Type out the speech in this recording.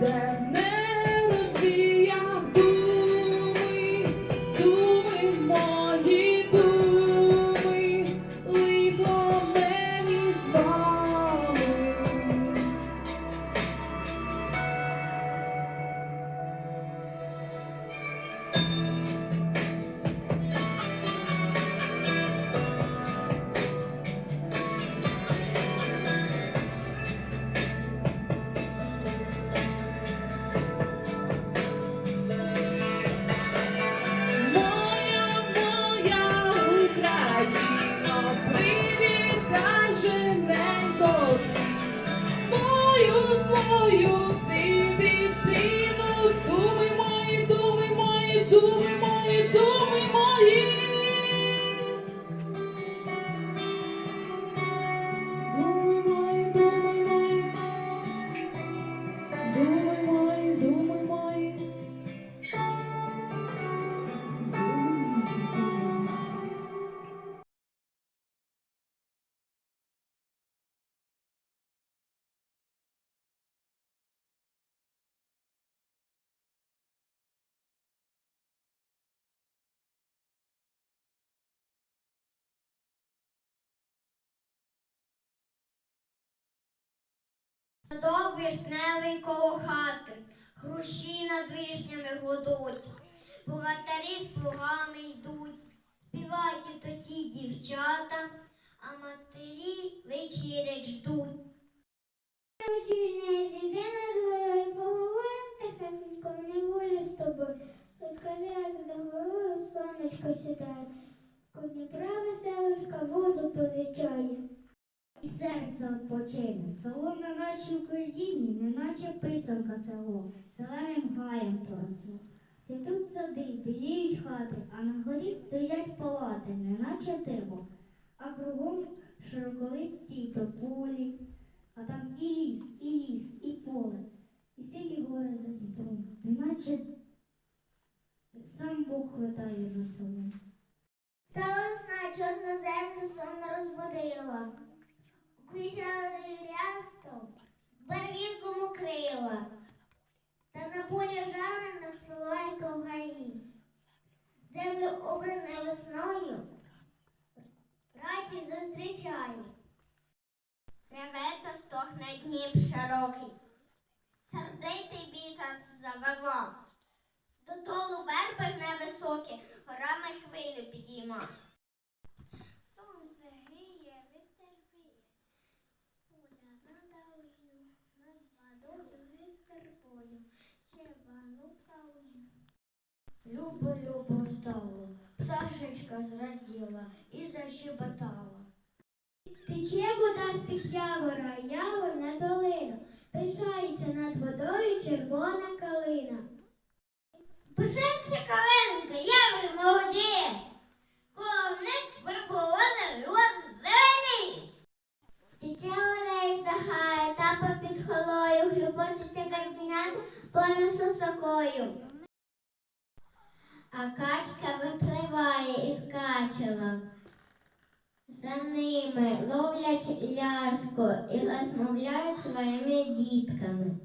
That. Садок вишневий коло хати, хрущі над вишнями гудуть, богатарі з плугами йдуть, співають і тоді дівчата, а матері вечерять ждуть. Вечірня зійде над горою, поговорим тихесенько в неволі з тобою. Розкажи, як за горою сонечко сідає, у Дніпра веселочка воду позичає. Серце odpoczyне. Село на нашій Україні, неначе писанка село, зеленим гаєм поросло. Цвітуть сади, біліють хати, а на горі стоять палати, неначе тихо, а кругом широколисті тополі, а там і ліс, і ліс, і поле, і силі гори за Дніпром, неначе сам Бог хватає на село. Ця весна чорну землю сон розбудила. Кричали рясто, барвінком укрила, та на полі жарених солайка в гаї. Землю обране весною, раді зустрічає. Ревета стохне дніп широкий, сердитий вітер завивав. Додолу верби невисокі, горами хвилю підійма. Сонце гріє, вітер віє, Поля на долину, над водою з вербою, червону калину. Любо, любо стало, пташечка зраділа і защебетала. Тече вода з-під явора, явор на долину, пишається над водою червона калина. Пишеться калинка, явор молоді, коло них вербована зелені. Тече вода із сахає, тапа під холою, хлюбочеться каценята понесу сокою. А качка випливає із качела. За ними ловлять ляску і розмовляють своїми дітками.